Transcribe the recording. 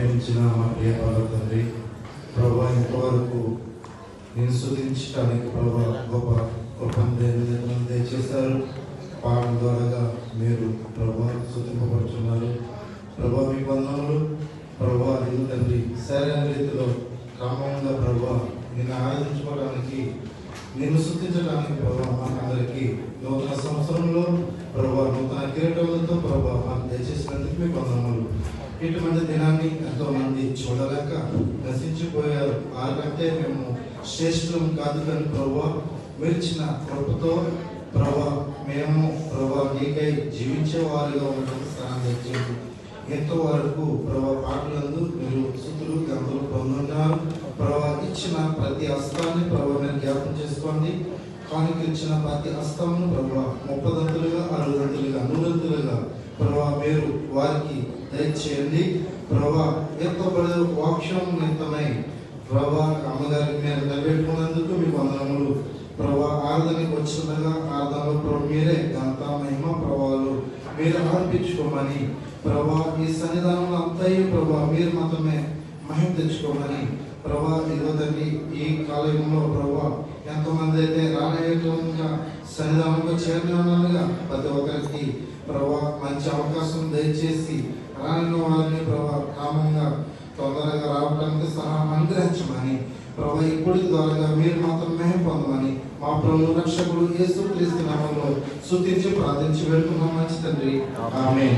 ప్రేమించిన మా ప్రియ తండ్రి ప్రభా ఇంతవరకు నేను స్థుతించడానికి ప్రభా గొప్ప కృపను దయచేశారు. పాటల ద్వారా మీరు ప్రభా స్థుతింపబడుతున్నారు ప్రభా మీ వందనలు ప్రభా ఇది తండ్రి సరైన రీతిలో క్రమంగా ప్రభా నిన్ను ఆరాధించుకోవడానికి నిన్ను శుద్ధించడానికి ప్రభా మనందరికీ నూతన సంవత్సరంలో ప్రభా నూతన కిరీటములతో ప్రభా మాకు దయచేసినందుకు మీ వందనములు. ఇటువంటి దినాన్ని ఎంతో మంది చూడలేక నశించిపోయారు. ఆకంటే మేము శ్రేష్ఠం కాదు కానీ ప్రభా మెరిచిన కృపతో ప్రభా మేము ప్రభా నీకై జీవించే వారిగా ఉండడం స్థానం తెచ్చింది ఎంతో వరకు ప్రభా పాటలందు మీరు సుతులు గంతులు పొందున్నారు ప్రభా ఇచ్చిన ప్రతి హస్తాన్ని ప్రభా మీరు జ్ఞాపం చేసుకోండి. కానుక ఇచ్చిన ప్రతి హస్తమును ప్రభా ముప్పదంతులుగా అరవదంతులుగా నూరంతులుగా ప్రభా మీరు వారికి దయచేయండి. ప్రభా ఎంతో పడే వాక్యం నిమిత్తమై ప్రభా అమ్మగారికి మీరు నిలబెట్టుకున్నందుకు మీ వందనములు. ప్రభా ఆరాధనకి వచ్చిండగా ఆరాధనలో ప్రభు మీరే ఘనత మహిమ ప్రభావాలు మీరు అర్పించుకోమని. ప్రభా ఈ సన్నిధానంలో అంతయు ప్రభా మీరు మాత్రమే మహిమ తెచ్చుకోమని. ప్రభా ఇదిగో ఈ కాలయంలో ప్రభా ఎంతమంది అయితే రానయ్యేటంగా సన్నిధానంలో చేరినగా ప్రతి ఒక్కరికి ప్రభా మంచి అవకాశం దయచేసి రాని వారిని ప్రభా కామంగా తొందరగా రావడానికి సహాయం అనుగ్రహించమని ప్రభా ఇప్పుడు ద్వారా మీరు మాత్రం మేము పొందమని మా ప్రభు రక్షకుడు యేసు క్రీస్తు నామంలో స్తుతించి ప్రార్థించి వెళ్తున్నాం మంచి తండ్రి. ఆమె